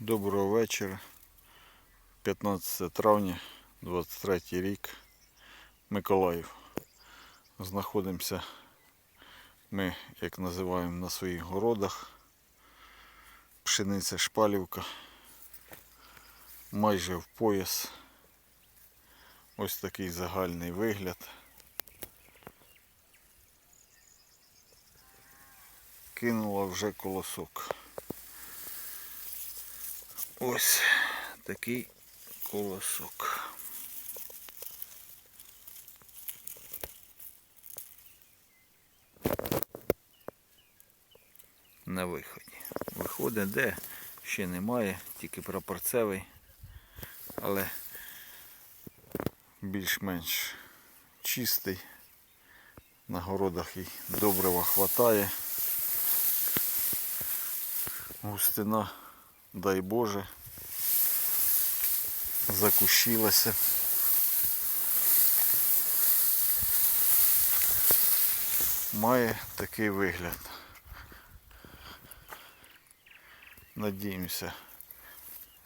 Доброго вечора. 15 травня, 23 рік. Миколаїв. Знаходимося ми, як називаємо, на своїх городах. Пшениця шпалівка. Майже в пояс. Ось такий загальний вигляд. Кинула вже колосок. Ось такий колосок. На виході. Виходить, де ще немає, тільки прапорцевий, але більш-менш чистий. На городах і добрива хватає. Густина дай Боже, закущилася. Має такий вигляд. Надіємося,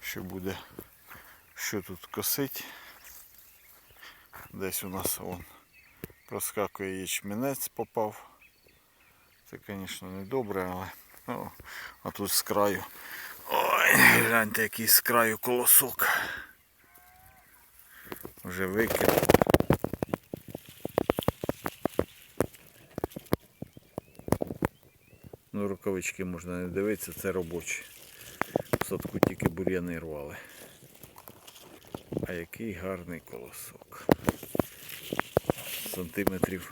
що буде що тут косить. Десь у нас вон проскакує ячмінець попав. Це, звісно, не добре, але ну, а тут з краю Ой, гляньте, який з краю колосок. Вже викинув. Ну, рукавички можна не дивитися, це робочі. В садку тільки бур'яни рвали. А який гарний колосок. Сантиметрів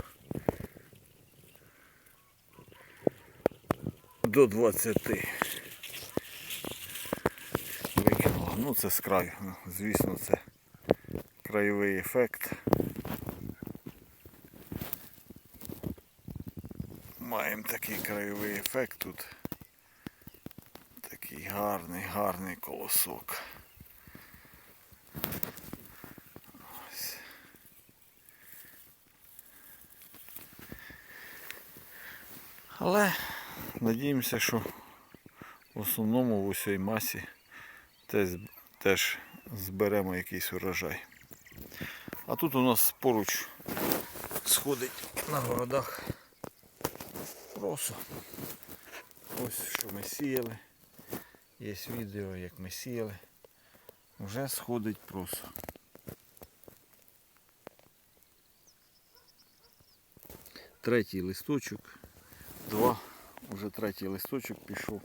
до 20 Ну це з краю. Ну, Звісно, це краєвий ефект. Маємо такий краєвий ефект тут. Такий гарний, гарний колосок. Але надіємося, що в основному в усій масі теж, теж зберемо якийсь урожай. А тут у нас поруч сходить на городах просо. Ось що ми сіяли. Є відео, як ми сіяли. Вже сходить просо. Третій листочок. Два. Уже третій листочок пішов.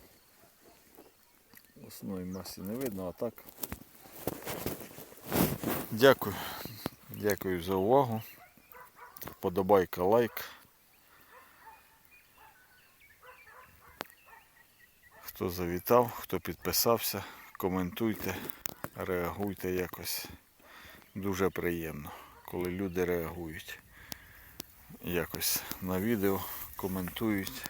В основній масі не видно, а так. Дякую. Дякую за увагу. Подобайка, лайк. Хто завітав, хто підписався, коментуйте, реагуйте якось. Дуже приємно, коли люди реагують якось на відео, коментують.